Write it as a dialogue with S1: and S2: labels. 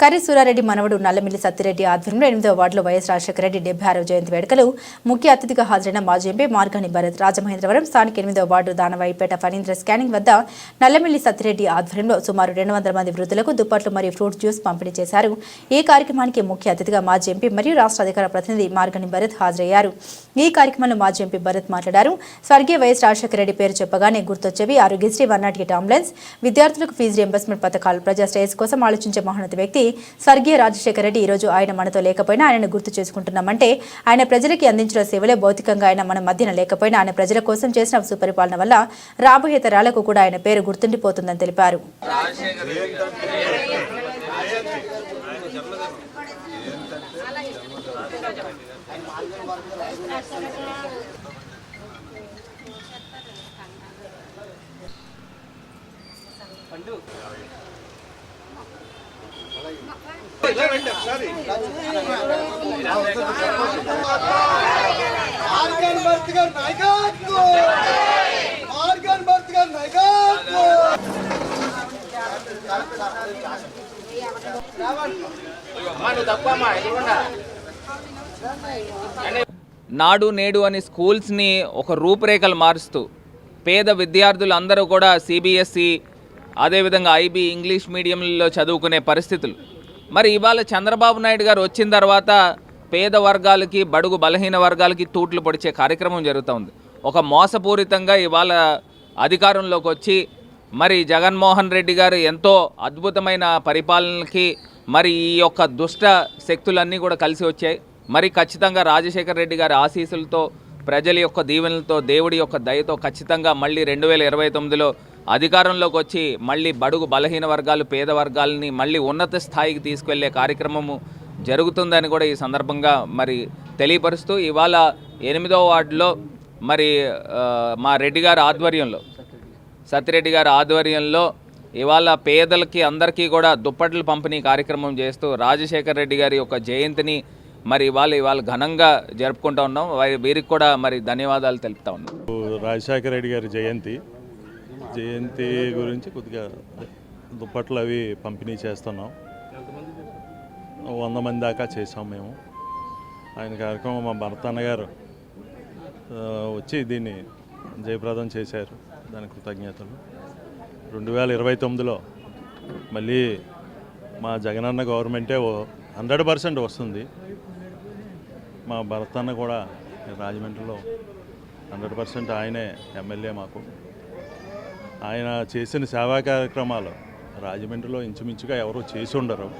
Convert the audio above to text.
S1: కర్రి సూరారెడ్డి మనవడు నల్లమిల్లి సత్తిరెడ్డి ఆధ్వర్యంలో ఎనిమిదవ వార్డులో వైఎస్ రాజశేఖర రెడ్డి డెబ్బై ఆరవ జయంతి వేడుకలు ముఖ్య అతిథిగా హాజరైన మాజీ ఎంపీ మార్గాని భరత్ రాజమహేంద్రవరం స్థానిక ఎనిమిదవ వార్డు దానవాయిపేట ఫణీంద్ర స్కానింగ్ వద్ద నల్లమిల్లి సత్తిరెడ్డి ఆధ్వర్యంలో సుమారు రెండు వందల మంది వృద్ధులకు దుప్పట్లు మరియు ఫ్రూట్ జ్యూస్ పంపిణీ చేశారు. ఈ కార్యక్రమానికి ముఖ్య అతిథిగా మాజీ ఎంపీ మరియు రాష్ట్ర అధికార ప్రతినిధి మార్గాని భరత్ హాజరయ్యారు. ఈ కార్యక్రమంలో మాజీ ఎంపీ భరత్ మాట్లాడారు. స్వర్గీయ వైఎస్ రాజశేఖర రెడ్డి పేరు చెప్పగానే గుర్తొచ్చేవి Aarogyasri one nought eight ambulance విద్యార్థులకు ఫీజు రియంబర్స్మెంట్ పథకాలు ప్రజా శ్రేయస్ కోసం ఆలోచించే మహోన్నత వ్యక్తి స్వర్గీయ రాజశేఖర రెడ్డి ఈరోజు ఆయన మనతో లేకపోయినా ఆయనను గుర్తు చేసుకుంటున్నామంటే ఆయన ప్రజలకి అందించిన సేవలే భౌతికంగా ఆయన మన మధ్యన లేకపోయినా ఆయన ప్రజల కోసం చేసిన సుపరిపాలన వల్ల రాబోయే తరాలకు కూడా ఆయన పేరు గుర్తుండిపోతుందని తెలిపారు.
S2: ఆర్గన్ భర్త్ గారు నాయకత్వం ఆర్గన్ భర్త్ గారు నాయకత్వం
S3: నాడు నేడు అని స్కూల్స్ని ఒక రూపురేఖలు మారుస్తూ పేద విద్యార్థులు అందరూ కూడా సిబిఎస్ఈ అదేవిధంగా ఐబీ ఇంగ్లీష్ మీడియంలో చదువుకునే పరిస్థితులు. మరి ఇవాళ చంద్రబాబు నాయుడు గారు వచ్చిన తర్వాత పేద వర్గాలకి బడుగు బలహీన వర్గాలకి తూట్లు పొడిచే కార్యక్రమం జరుగుతోంది ఒక మోసపూరితంగా ఇవాళ అధికారంలోకి వచ్చి మరి జగన్మోహన్ రెడ్డి గారు ఎంతో అద్భుతమైన పరిపాలనకి మరి ఈ యొక్క దుష్ట శక్తులన్నీ కూడా కలిసి వచ్చాయి. మరి ఖచ్చితంగా రాజశేఖర రెడ్డి గారి ఆశీస్సులతో ప్రజల యొక్క దీవెనలతో దేవుడి యొక్క దయతో ఖచ్చితంగా మళ్ళీ రెండు వేల ఇరవై తొమ్మిదిలో అధికారంలోకి వచ్చి మళ్ళీ బడుగు బలహీన వర్గాలు పేద వర్గాలని మళ్ళీ ఉన్నత స్థాయికి తీసుకెళ్ళే కార్యక్రమము జరుగుతుందని కూడా ఈ సందర్భంగా మరి తెలియపరుస్తూ ఇవాళ ఎనిమిదవ వార్డులో మరి మా రెడ్డి గారి ఆధ్వర్యంలో సత్యరెడ్డి గారి ఆధ్వర్యంలో ఇవాళ పేదలకి అందరికీ కూడా దుప్పట్లు పంపిణీ కార్యక్రమం చేస్తూ రాజశేఖర రెడ్డి గారి యొక్క జయంతిని మరి ఇవాళ ఇవాళ ఘనంగా జరుపుకుంటూ ఉన్నాం. వారి వీరికి కూడా మరి ధన్యవాదాలు తెలుపుతా ఉన్నాం.
S4: రాజశేఖర రెడ్డి గారి జయంతి. జయంతి గురించి కొద్దిగా దుప్పట్లు అవి పంపిణీ చేస్తున్నాం. వంద మంది దాకా చేసాం మేము. ఆయన కార్యక్రమం మా భర్త అన్నగారు వచ్చి దీన్ని జయప్రదం చేశారు. దాని కృతజ్ఞతలు. రెండు వేల ఇరవై తొమ్మిదిలో మళ్ళీ మా జగనన్న గవర్నమెంటే హండ్రెడ్ పర్సెంట్ వస్తుంది. మా భర్త అన్న కూడా రాజమండ్రిలో హండ్రెడ్ పర్సెంట్ ఆయనే ఎమ్మెల్యే మాకు. ఆయన చేసిన సేవా కార్యక్రమాలు రాజమండ్రిలో ఇంచుమించుగా ఎవరు చేసి ఉండరు.